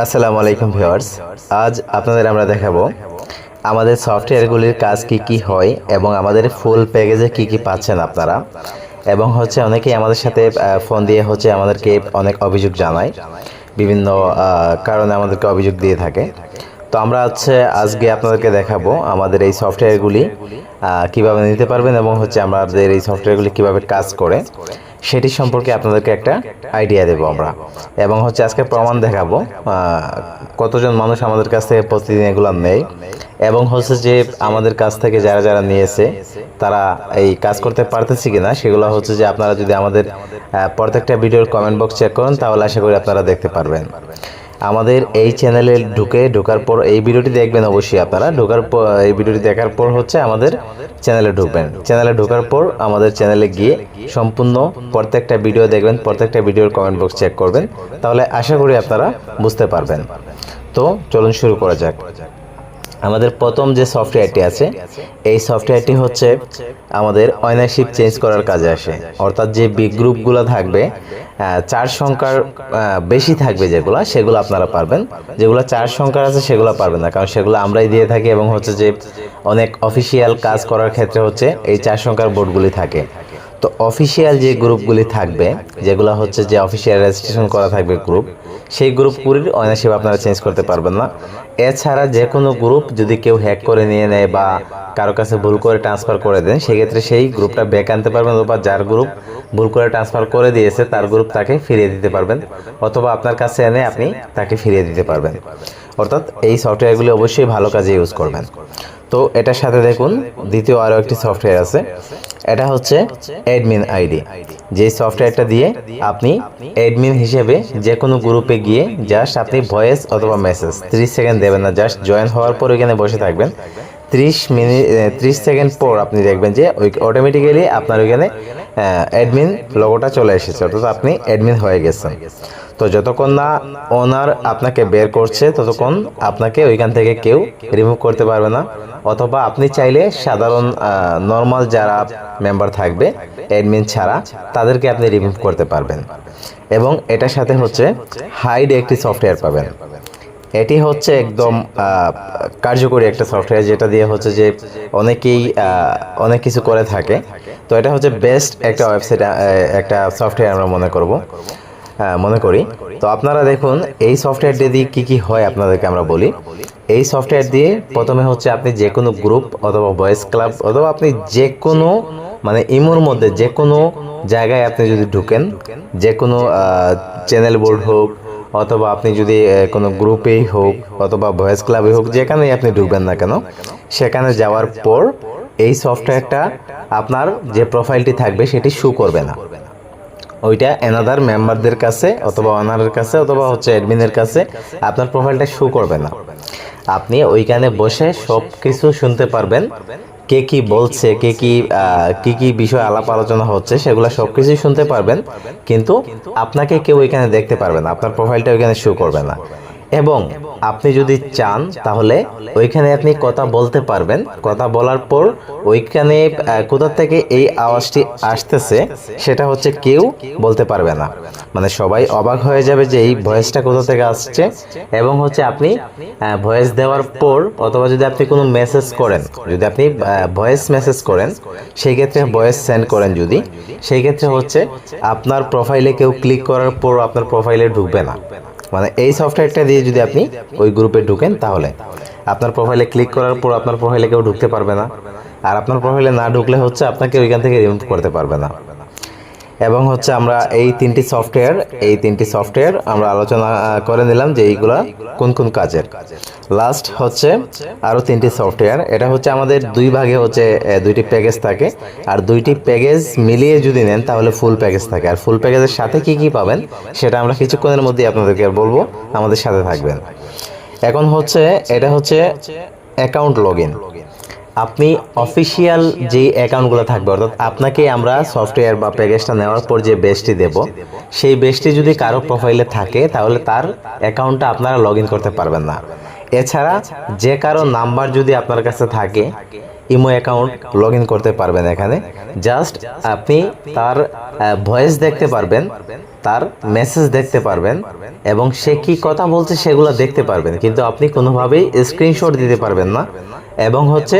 আসসালামু আলাইকুম ভিউয়ার্স। আজ আপনাদের আমরা দেখাবো আমাদের সফটওয়্যারগুলির কাজ কি কি হয় এবং আমাদের ফুল প্যাকেজে কি কি পাচ্ছেন আপনারা। এবং হচ্ছে অনেকেই আমাদের সাথে ফোন দিয়ে হচ্ছে আমাদেরকে অনেক অভিযোগ জানায়, বিভিন্ন কারণে আমাদেরকে অভিযোগ দিয়ে থাকে। তো আমরা হচ্ছে আজকে আপনাদেরকে দেখাবো আমাদের এই সফটওয়্যারগুলি কীভাবে নিতে পারবেন এবং হচ্ছে আমাদের এই সফটওয়্যারগুলি কীভাবে কাজ করে। সেটি সম্পর্কে আপনাদেরকে একটা আইডিয়া দেবো আমরা। এবং হচ্ছে আজকে প্রমাণ দেখাবো কতজন মানুষ আমাদের কাছ থেকে প্রতিদিন এগুলো নেয়। এবং হচ্ছে যে আমাদের কাছ থেকে যারা যারা নিয়েছে, তারা এই কাজ করতে পারতেছে কিনা, সেগুলো হচ্ছে যে আপনারা যদি আমাদের প্রত্যেকটা ভিডিওর কমেন্ট বক্স চেক করেন, তাহলে আশা করি আপনারা দেখতে পারবেন। আমাদের এই চ্যানেলে ঢুকে, ঢোকার পর এই ভিডিওটি দেখবেন অবশ্যই আপনারা। ঢোকার পর এই ভিডিওটি দেখার পর হচ্ছে আমাদের চ্যানেলে ঢুকবেন। চ্যানেলে ঢোকার পর আমাদের চ্যানেলে গিয়ে সম্পূর্ণ প্রত্যেকটা ভিডিও দেখবেন প্রত্যেকটা ভিডিওর কমেন্ট বক্স চেক করবেন। তাহলে আশা করি আপনারা বুঝতে পারবেন। তো চলুন শুরু করা যাক। আমাদের প্রথম যে সফটওয়্যারটি আছে, এই সফটওয়্যারটি হচ্ছে আমাদের অনারশিপ চেঞ্জ করার কাজে আসে। অর্থাৎ যে বিগ গ্রুপগুলো থাকবে চার সংখ্যার বেশি থাকবে যেগুলো, সেগুলো আপনারা পারবেন। যেগুলো চার সংখ্যার আছে, সেগুলো পারবেন না, কারণ সেগুলো আমরাই দিয়ে থাকি এবং হচ্ছে যে অনেক অফিসিয়াল কাজ করার ক্ষেত্রে হচ্ছে এই চার সংখ্যার বোর্ডগুলি থাকে। তো অফিসিয়াল যে গ্রুপগুলি থাকবে, যেগুলো হচ্ছে যে অফিসিয়াল রেজিস্ট্রেশন করা থাকবে গ্রুপ সেই গ্রুপগুলির সেবা আপনারা চেঞ্জ করতে পারবেন না। এছাড়া যে কোনো গ্রুপ যদি কেউ হ্যাক করে নিয়ে নেয় বা কারও কাছে ভুল করে ট্রান্সফার করে দেন, সেক্ষেত্রে সেই গ্রুপটা ব্যাক আনতে পারবেন অথবা যার গ্রুপ ভুল করে ট্রান্সফার করে দিয়েছে, তার গ্রুপ তাকে ফিরিয়ে দিতে পারবেন। অথবা আপনার কাছে এনে আপনি তাকে ফিরিয়ে দিতে পারবেন। অর্থাৎ এই সফটওয়্যারগুলি অবশ্যই ভালো কাজে ইউজ করবেন। তো এটার সাথে দেখুন, দ্বিতীয় আরও একটি সফটওয়্যার আছে। এটা হচ্ছে অ্যাডমিন আইডি যে সফটওয়্যারটা দিয়ে আপনি অ্যাডমিন হিসেবে যে কোনো গ্রুপে গিয়ে জাস্ট আপনি ভয়েস অথবা মেসেজ ত্রিশ সেকেন্ড দেবেন না জাস্ট জয়েন হওয়ার পর ওইখানে বসে থাকবেন। ত্রিশ মিনিট ত্রিশ সেকেন্ড পর আপনি দেখবেন যে ওই অটোমেটিক্যালি আপনার ওইখানে অ্যাডমিন লোগোটা চলে এসেছে, অর্থাৎ আপনি অ্যাডমিন হয়ে গেছেন। তো যতক্ষণ না ওনার আপনাকে বের করছে, ততক্ষণ আপনাকে ওইখান থেকে কেউ রিমুভ করতে পারবে না। অথবা আপনি চাইলে সাধারণ নর্মাল যারা মেম্বার থাকবে অ্যাডমিন ছাড়া, তাদেরকে আপনি রিমুভ করতে পারবেন। এবং এটার সাথে হচ্ছে হাইড একটি সফটওয়্যার পাবেন। এটি হচ্ছে একদম কার্যকরী একটা সফটওয়্যার যেটা দিয়ে হচ্ছে যে অনেকেই অনেক কিছু করে থাকে। তো এটা হচ্ছে বেস্ট একটা ওয়েবসাইট একটা সফটওয়্যার আমরা মনে করব। মনে করি। তো আপনারা দেখুন, এই সফটওয়্যারটি দিয়ে কী কী হয় আপনাদেরকে আমরা বলি। এই সফটওয়্যার দিয়ে প্রথমে হচ্ছে আপনি যে কোনো গ্রুপ অথবা ভয়েস ক্লাব অথবা আপনি যে কোনো মানে ইমোর মধ্যে যে কোনো জায়গায় আপনি যদি ঢুকেন যে কোনো চ্যানেল বোর্ড হোক অথবা আপনি যদি কোনো গ্রুপেই হোক অথবা ভয়েস ক্লাবে হোক, যেখানেই আপনি ঢুকবেন না কেন, সেখানে যাওয়ার পর এই সফটওয়্যারটা আপনার যে প্রোফাইলটি থাকবে সেটি শু করবে না। ওইটা এনাদার মেম্বারদের কাছে অথবা অনারের কাছে অথবা হচ্ছে অ্যাডমিনের কাছে আপনার প্রোফাইলটা শো করবে না। আপনি ওইখানে বসে সব কিছু শুনতে পারবেন, কে কি বলছে, কে কি কি কি বিষয় আলাপ আলোচনা হচ্ছে, সেগুলো সব কিছুই শুনতে পারবেন, কিন্তু আপনাকে কেউ ওইখানে দেখতে পারবে না, আপনার প্রোফাইলটা ওইখানে শো করবে না। এবং আপনি যদি চান তাহলে ওইখানে আপনি কথা বলতে পারবেন। কথা বলার পর ওইখানে কোথা থেকে এই আওয়াজটি আসতেছে সেটা হচ্ছে কেউ বলতে পারবে না। মানে সবাই অবাক হয়ে যাবে যে এই ভয়েসটা কোথা থেকে আসছে এবং হচ্ছে আপনি ভয়েস দেওয়ার পর অথবা যদি আপনি কোনো মেসেজ করেন যদি আপনি ভয়েস মেসেজ করেন সেই ক্ষেত্রে ভয়েস সেন্ড করেন যদি সেই ক্ষেত্রে হচ্ছে আপনার প্রোফাইলে কেউ ক্লিক করার পর আপনার প্রোফাইলে ঢুকবে না। মানে এই সফটওয়্যারটা দিয়ে যদি আপনি ওই গ্রুপে ঢুকেন তাহলে। আপনার প্রোফাইলে ক্লিক করার পর আপনার প্রোফাইলে কেউ ঢুকতে পারবে না। আর আপনার প্রোফাইলে না ঢুকলে হচ্ছে আপনাকে ওইখান থেকে রিমুভ করতে পারবে না। এবং হচ্ছে আমরা এই তিনটি সফটওয়্যার এই তিনটি সফটওয়্যার আমরা আলোচনা করে নিলাম যে এইগুলা কোন কোন কাজের। লাস্ট হচ্ছে আরও তিনটি সফটওয়্যার এটা হচ্ছে আমাদের দুই ভাগে হচ্ছে দুইটি প্যাকেজ থাকে। আর দুইটি প্যাকেজ মিলিয়ে যদি নেন, তাহলে ফুল প্যাকেজ থাকে। আর ফুল প্যাকেজের সাথে কি কি পাবেন, সেটা আমরা কিছুক্ষণের মধ্যেই আপনাদেরকে বলব। আমাদের সাথে থাকবেন। এখন হচ্ছে, এটা হচ্ছে অ্যাকাউন্ট লগ আপনি অফিসিয়াল যে অ্যাকাউন্টগুলো থাকবে, অর্থাৎ আপনাকে আমরা সফটওয়্যার বা প্যাকেজটা নেওয়ার পর যে বেসটি দেব, সেই বেসটি যদি কারও প্রোফাইলে থাকে, তাহলে তার অ্যাকাউন্টটা আপনারা লগ করতে পারবেন না। এছাড়া যে কারও নাম্বার যদি আপনার কাছে থাকে ইমো অ্যাকাউন্ট লগ করতে পারবেন এখানে। জাস্ট আপনি তার ভয়েস দেখতে পারবেন, তার মেসেজ দেখতে পারবেন, এবং সে কি কথা বলছে সেগুলো দেখতে পারবেন। কিন্তু আপনি কোনোভাবেই স্ক্রিনশট দিতে পারবেন না। এবং হচ্ছে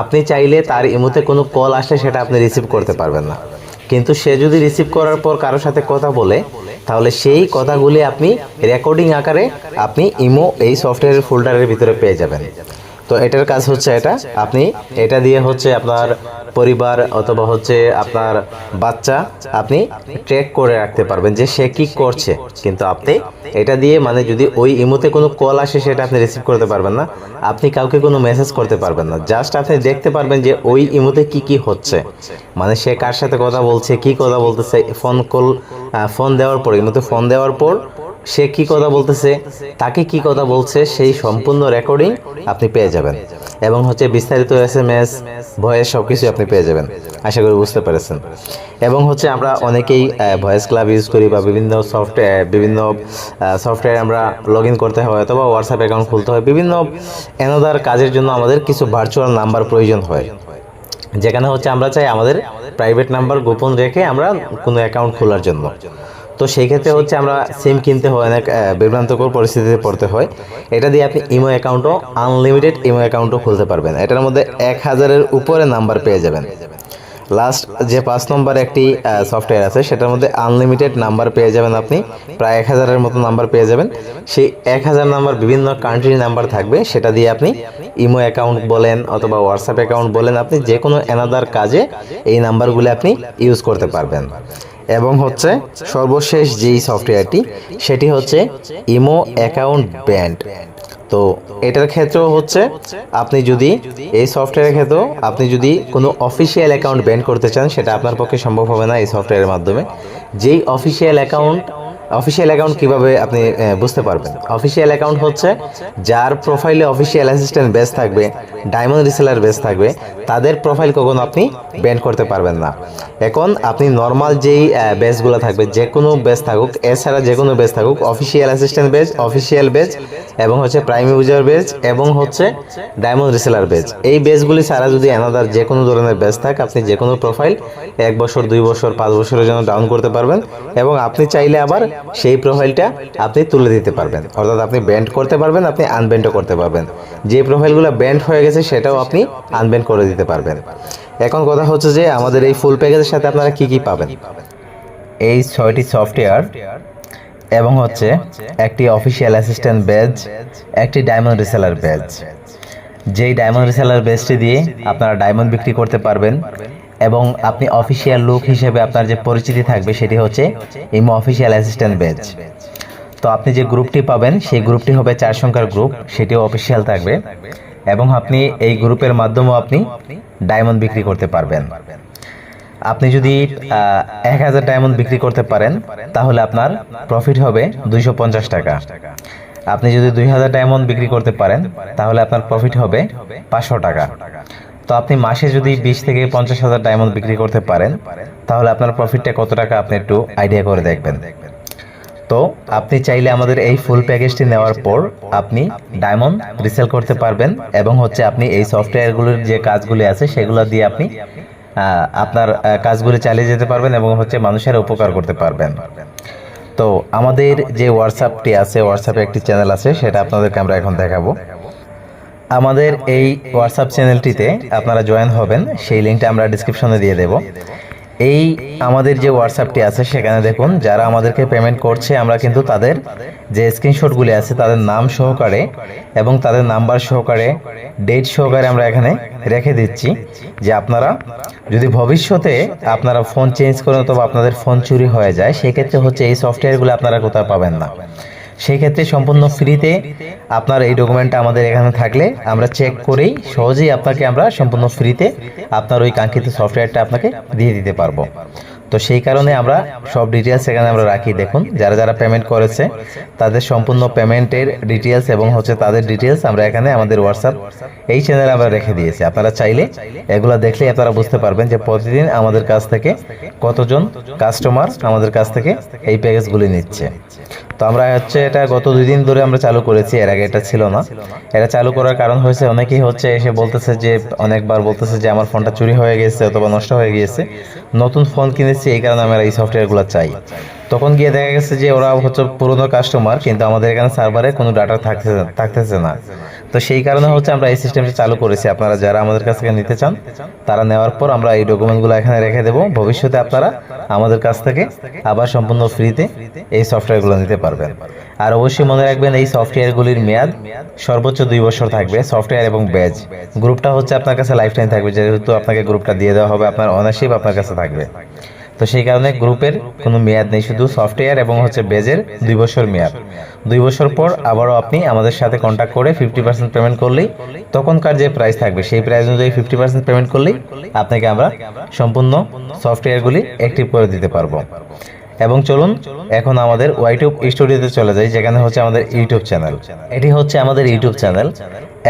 আপনি চাইলে তার ইমোতে কোনো কল আসলে সেটা আপনি রিসিভ করতে পারবেন না। কিন্তু সে যদি রিসিভ করার পর কারোর সাথে কথা বলে তাহলে সেই কথাগুলি আপনি রেকর্ডিং আকারে আপনি ইমো এই সফটওয়্যারের ফোল্ডারের ভিতরে পেয়ে যাবেন। তো এটার কাজ হচ্ছে এটা। আপনি এটা দিয়ে হচ্ছে আপনার পরিবার অথবা হচ্ছে আপনার বাচ্চা আপনি ট্র্যাক করে রাখতে পারবেন যে সে কি করছে। কিন্তু আপনি এটা দিয়ে মানে যদি ওই ইমোতে কোনো কল আসে সেটা আপনি রিসিভ করতে পারবেন না। আপনি কাউকে কোনো মেসেজ করতে পারবেন না। জাস্ট আপনি দেখতে পারবেন যে ওই ইমোতে কি কি হচ্ছে। মানে সে কার সাথে কথা বলছে, কি কথা বলতেছে ফোন কল ফোন দেওয়ার পর, ইমোতে ফোন দেওয়ার পর সে কি কথা বলতেছে তাকে কি কথা বলছে সেই সম্পূর্ণ রেকর্ডিং আপনি পেয়ে যাবেন। এবং হচ্ছে বিস্তারিত এস এম এস ভয়েস সব কিছু আপনি পেয়ে যাবেন। আশা করি বুঝতে পেরেছেন। এবং হচ্ছে আমরা অনেকেই ভয়েস ক্লাব ইউজ করি বা বিভিন্ন সফটওয়্যার বিভিন্ন সফটওয়্যার আমরা লগ ইন করতে হয় অথবা হোয়াটসঅ্যাপ অ্যাকাউন্ট খুলতে হয়। বিভিন্ন এনাদার কাজের জন্য আমাদের কিছু ভার্চুয়াল নাম্বার প্রয়োজন হয়। যেখানে হচ্ছে আমরা চাই আমাদের প্রাইভেট নাম্বার গোপন রেখে আমরা কোনো অ্যাকাউন্ট খোলার জন্য। তো সেই ক্ষেত্রে হচ্ছে আমরা সিম কিনতে হয় অনেক বিভ্রান্তকর পরিস্থিতিতে পড়তে হয়। এটা দিয়ে আপনি ইমো অ্যাকাউন্টও আনলিমিটেড ইমো অ্যাকাউন্টও খুলতে পারবেন। এটার মধ্যে এক হাজারের উপরে নাম্বার পেয়ে যাবেন। লাস্ট যে পাঁচ নম্বর একটি সফটওয়্যার আছে সেটার মধ্যে আনলিমিটেড নাম্বার পেয়ে যাবেন আপনি। প্রায় এক হাজারের মতো নাম্বার পেয়ে যাবেন। সেই এক হাজার নাম্বার বিভিন্ন কান্ট্রির নাম্বার থাকবে। সেটা দিয়ে আপনি ইমো অ্যাকাউন্ট বলেন অথবা হোয়াটসঅ্যাপ অ্যাকাউন্ট বলেন আপনি যে কোনো এনাদার কাজে এই নাম্বারগুলো আপনি ইউজ করতে পারবেন। এবং হচ্ছে সর্বশেষ যেই সফটওয়্যারটি, সেটি হচ্ছে ইমো অ্যাকাউন্ট ব্যান্ড তো এটার ক্ষেত্রেও হচ্ছে আপনি যদি এই সফটওয়্যারের ক্ষেত্রেও আপনি যদি কোনো অফিসিয়াল অ্যাকাউন্ট ব্যান করতে চান, সেটা আপনার পক্ষে সম্ভব হবে না এই সফটওয়্যারের মাধ্যমে। যেই অফিসিয়াল অ্যাকাউন্ট অফিসিয়াল অ্যাকাউন্ট কীভাবে আপনি বুঝতে পারবেন? অফিসিয়াল অ্যাকাউন্ট হচ্ছে যার প্রোফাইলে অফিসিয়াল অ্যাসিস্ট্যান্ট বেস থাকবে ডায়মন্ড রিসেলার বেস থাকবে, তাদের প্রোফাইল কখনো আপনি ব্যান করতে পারবেন না। এখন আপনি নর্মাল যেই বেসগুলো থাকবে যে কোনো বেস থাকুক, এছাড়া যে কোনো বেস থাকুক official assistant badge official badge এবং হচ্ছে প্রাইম ইউজার বেজ এবং হচ্ছে ডায়মন্ড রিসেলার বেজ এই বেসগুলি ছাড়া যদি অ্যানাদার যে কোনো ধরনের বেস থাকে, আপনি যে কোনো প্রোফাইল এক বছর, দুই বছর, পাঁচ বছরের জন্য ডাউন করতে পারবেন, এবং আপনি চাইলে আবার সেই প্রোফাইলটা আপনি তুলে দিতে পারবেন। অর্থাৎ আপনি ব্যান্ড করতে পারবেন আপনি আনব্যান্ডও করতে পারবেন। যে প্রোফাইলগুলো ব্যান্ড হয়ে গেছে সেটাও আপনি আনব্যান্ড করে দিতে পারবেন। এখন কথা হচ্ছে যে আমাদের এই ফুল প্যাকেজের সাথে আপনারা কি কি পাবেন? এই ছয়টি সফটওয়্যার এবং হচ্ছে একটি অফিসিয়াল অ্যাসিস্ট্যান্ট ব্যাজ একটি ডায়মন্ড রিসেলার ব্যাজ যেই ডায়মন্ড রিসেলার বেজটি দিয়ে আপনারা ডায়মন্ড বিক্রি করতে পারবেন এবং আপনি অফিসিয়াল লুক হিসেবে আপনার যে পরিচিতি থাকবে সেটি হচ্ছে ইমো অফিসিয়াল অ্যাসিস্ট্যান্ট বেজ তো আপনি যে গ্রুপটি পাবেন, সেই গ্রুপটি হবে চার সংখ্যার গ্রুপ সেটিও অফিসিয়াল থাকবে। এবং আপনি এই গ্রুপের মাধ্যমেও আপনি ডায়মন্ড বিক্রি করতে পারবেন। আপনি যদি এক হাজার ডায়মন্ড বিক্রি করতে পারেন, তাহলে আপনার প্রফিট হবে দুইশো পঞ্চাশ টাকা। আপনি যদি দুই হাজার ডায়মন্ড বিক্রি করতে পারেন, তাহলে আপনার প্রফিট হবে পাঁচশো টাকা। তো আপনি মাসে যদি বিশ থেকে পঞ্চাশ হাজার ডায়মন্ড বিক্রি করতে পারেন, তাহলে আপনার প্রফিটটা কত টাকা আপনি একটু আইডিয়া করে দেখবেন। তো আপনি চাইলে আমাদের এই ফুল প্যাকেজটি নেওয়ার পর আপনি ডায়মন্ড রিসেল করতে পারবেন এবং হচ্ছে আপনি এই সফটওয়্যারগুলোর যে কাজগুলি আছে, সেগুলো দিয়ে আপনি আপনার কাজগুলি চালিয়ে যেতে পারবেন এবং হচ্ছে মানুষের উপকার করতে পারবেন। তো আমাদের যে হোয়াটসঅ্যাপটি আছে হোয়াটসঅ্যাপে একটি চ্যানেল আছে, সেটা আপনাদেরকে আমরা এখন দেখাবো। আমাদের এই হোয়াটসঅ্যাপ চ্যানেলটিতে আপনারা জয়েন হবেন, সেই লিঙ্কটা আমরা ডিসক্রিপশনে দিয়ে দেব। এই আমাদের যে হোয়াটসঅ্যাপটি আছে, সেখানে দেখুন, যারা আমাদেরকে পেমেন্ট করছে, আমরা কিন্তু তাদের যে স্ক্রিনশটগুলি আছে, তাদের নাম সহকারে এবং তাদের নাম্বার সহকারে ডেট সহকারে আমরা এখানে রেখে দিচ্ছি যে আপনারা যদি ভবিষ্যতে আপনারা ফোন চেঞ্জ করেন অথবা আপনাদের ফোন চুরি হয়ে যায়, সেক্ষেত্রে হচ্ছে এই সফটওয়্যারগুলো আপনারা কোথাও পাবেন না। সেই ক্ষেত্রে সম্পূর্ণ ফ্রিতে আপনার এই ডকুমেন্টটা আমাদের এখানে থাকলে আমরা চেক করেই সহজেই আপনাকে আমরা সম্পূর্ণ ফ্রিতে আপনার ওই কাঙ্ক্ষিত সফটওয়্যারটা আপনাকে দিয়ে দিতে পারব। তো সেই কারণে আমরা সব ডিটেলস এখানে আমরা রাখি। দেখুন, যারা যারা পেমেন্ট করেছে, তাদের সম্পূর্ণ পেমেন্টের ডিটেলস এবং হচ্ছে তাদের ডিটেলস আমরা এখানে আমাদের হোয়াটসঅ্যাপ এই চ্যানেলে আমরা রেখে দিয়েছি। আপনারা চাইলে এগুলো দেখলেই আপনারা বুঝতে পারবেন যে প্রতিদিন আমাদের কাছ থেকে কতজন কাস্টমার আমাদের কাছ থেকে এই প্যাকেজগুলি নিচ্ছে। তো আমরা হচ্ছে এটা গত দুই দিন ধরে আমরা চালু করেছি, এর আগে এটা ছিল না। এটা চালু করার কারণ হয়েছে, অনেকেই হচ্ছে এসে বলতেছে যে, অনেকবার বলতেছে যে, আমার ফোনটা চুরি হয়ে গেছে অথবা নষ্ট হয়ে গিয়েছে। নতুন ফোন কিনেছি, এই কারণে আমরা এই সফটওয়্যারগুলো চাই। তখন গিয়ে দেখা গেছে যে ওরা হচ্ছে পুরনো কাস্টমার কিন্তু আমাদের এখানে সার্ভারে কোনো ডাটা থাকতেছে থাকতেছে না। তো সেই কারণে হচ্ছে আমরা এই সিস্টেমটি চালু করেছি। আপনারা যারা আমাদের কাছ থেকে নিতে চান, তারা নেওয়ার পর আমরা এই ডকুমেন্টগুলো এখানে রেখে দেবো। ভবিষ্যতে আপনারা আমাদের কাছ থেকে আবার সম্পূর্ণ ফ্রিতে এই সফটওয়্যারগুলো নিতে পারবেন। আর অবশ্যই মনে রাখবেন, এই সফটওয়্যারগুলির মেয়াদ সর্বোচ্চ দুই বছর থাকবে সফটওয়্যার এবং ব্যাজ গ্রুপটা হচ্ছে আপনার কাছে লাইফ টাইম থাকবে, যেহেতু আপনাকে গ্রুপটা দিয়ে দেওয়া হবে, আপনার অনারশিপ আপনার কাছে থাকবে। তো সেই কারণে গ্রুপের কোনো মেয়াদ নেই, শুধু সফটওয়্যার এবং হচ্ছে বেজের দুই বছর মেয়াদ। দুই বছর পর আবারও আপনি আমাদের সাথে কন্ট্যাক্ট করে ফিফটি পার্সেন্ট পেমেন্ট করলেই তখনকার যে প্রাইস থাকবে, সেই প্রাইস অনুযায়ী ফিফটি পার্সেন্ট পেমেন্ট করলেই আপনাকে আমরা সম্পূর্ণ সফটওয়্যারগুলি অ্যাক্টিভ করে দিতে পারব। এবং চলুন এখন আমাদের ওয়াইটিউব স্টুডিওতে চলে যাই, যেখানে হচ্ছে আমাদের ইউটিউব চ্যানেল এটি হচ্ছে আমাদের ইউটিউব চ্যানেল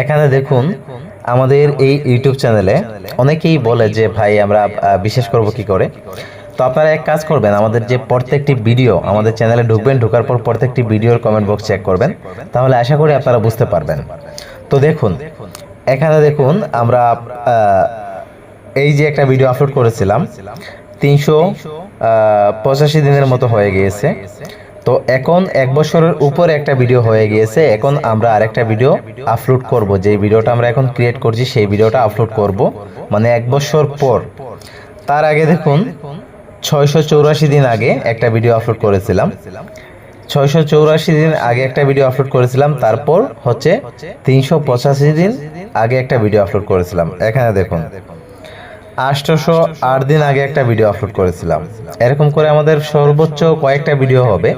এখানে দেখুন, আমাদের এই ইউটিউব চ্যানেলে অনেকেই বলে যে, ভাই, আমরা বিশেষ করব কি করে? তো আপনারা এক কাজ করবেন, আমাদের যে প্রত্যেকটি ভিডিও আমাদের চ্যানেলে ঢুকবেন, ঢোকার পর প্রত্যেকটি ভিডিওর কমেন্ট বক্স চেক করবেন। তাহলে আশা করি আপনারা বুঝতে পারবেন। তো দেখুন, এখানে দেখুন আমরা এই যে একটা ভিডিও আপলোড করেছিলাম, তিনশো পঁচাশি দিনের মতো হয়ে গিয়েছে। তো এখন এক বছরের উপর একটা ভিডিও হয়ে গিয়েছে। এখন আমরা আরেকটা ভিডিও আপলোড করব। যেই ভিডিওটা আমরা এখন ক্রিয়েট করছি, সেই ভিডিওটা আপলোড করব। মানে এক বছর পর। তার আগে দেখুন ছয়শো চৌরাশি দিন আগে একটা ভিডিও আপলোড করেছিলাম। ছয়শো চৌরাশি দিন আগে একটা ভিডিও আপলোড করেছিলাম, তারপর হচ্ছে তিনশো পঁচাশি দিন আগে একটা ভিডিও আপলোড করেছিলাম। এখানে দেখুন আটশোশো আট দিন আগে একটা ভিডিও আপলোড করেছিলাম। এরকম করে আমাদের সর্বোচ্চ কয়েকটা ভিডিও হবে।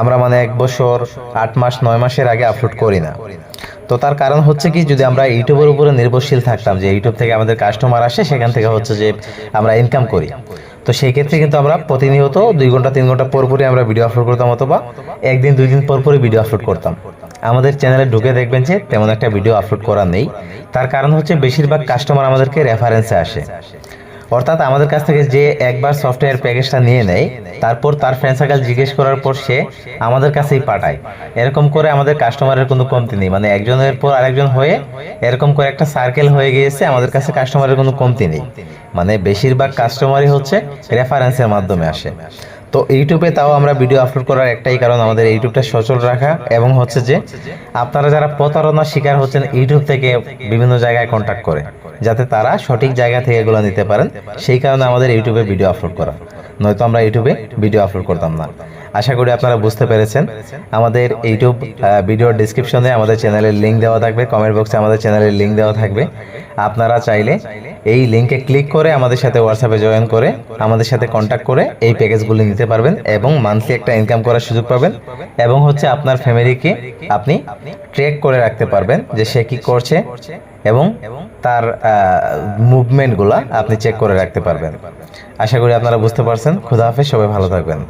আমরা মানে এক বছর, আট মাস, নয় মাসের আগে আপলোড করি না। তো তার কারণ হচ্ছে কি, যদি আমরা ইউটিউবের উপরে নির্ভরশীল থাকতাম, যে ইউটিউব থেকে আমাদের কাস্টমার আসে, সেখান থেকে হচ্ছে যে আমরা ইনকাম করি। তো সেই ক্ষেত্রে কিন্তু আমরা প্রতিনিয়ত দুই ঘণ্টা, তিন ঘণ্টা পরপরই আমরা ভিডিও আপলোড করতাম অথবা একদিন, দুই দিন পরপরই ভিডিও আপলোড করতাম। আমাদের চ্যানেলে ঢুকে দেখবেন যে তেমন একটা ভিডিও আপলোড করা নেই। তার কারণ হচ্ছে বেশিরভাগ কাস্টমার আমাদেরকে রেফারেন্সে আসে। অর্থাৎ আমাদের কাছ থেকে যে একবার সফটওয়্যার প্যাকেজটা নিয়ে নেয়, তারপর তার ফ্রেন্ড সার্কেল জিজ্ঞেস করার পর সে আমাদের কাছেই পাঠায়। এরকম করে আমাদের কাস্টমারের কোনো কমতি নেই। মানে একজনের পর আরেকজন হয়ে এরকম করে একটা সার্কেল হয়ে গিয়েছে, আমাদের কাছে কাস্টমারের কোনো কমতি নেই। মানে বেশিরভাগ কাস্টমারই হচ্ছে রেফারেন্সের মাধ্যমে আসে। তো ইউটিউবে তাও আমরা ভিডিও আপলোড করার একটাই কারণ আমাদের ইউটিউবটা সচল রাখা এবং হচ্ছে যে আপনারা যারা প্রতারণার শিকার হচ্ছেন ইউটিউব থেকে বিভিন্ন জায়গায় কন্ট্যাক্ট করে, যাতে তারা সঠিক জায়গা থেকে এগুলো নিতে পারেন। সেই কারণে আমাদের ইউটিউবে ভিডিও আপলোড করা। নয়তো আমরা ইউটিউবে ভিডিও আপলোড করতাম না। আশা করি আপনারা বুঝতে পেরেছেন। আমাদের ইউটিউব ভিডিওর ডিসক্রিপশনে আমাদের চ্যানেলের লিঙ্ক দেওয়া থাকবে। কমেন্ট বক্সে আমাদের চ্যানেলের লিঙ্ক দেওয়া থাকবে। আপনারা চাইলে এই লিঙ্কে ক্লিক করে আমাদের সাথে হোয়াটসঅ্যাপে জয়েন করে আমাদের সাথে কন্ট্যাক্ট করে এই প্যাকেজগুলি নিতে পারবেন এবং মান্থলি একটা ইনকাম করার সুযোগ পাবেন এবং হচ্ছে আপনার ফ্যামিলিকে আপনি ট্রেক করে রাখতে পারবেন যে সে কি করছে এবং তার মুভমেন্টগুলা আপনি চেক করে রাখতে পারবেন। আশা করি আপনারা বুঝতে পারছেন। খুদা হাফেজ, সবাই ভালো থাকবেন।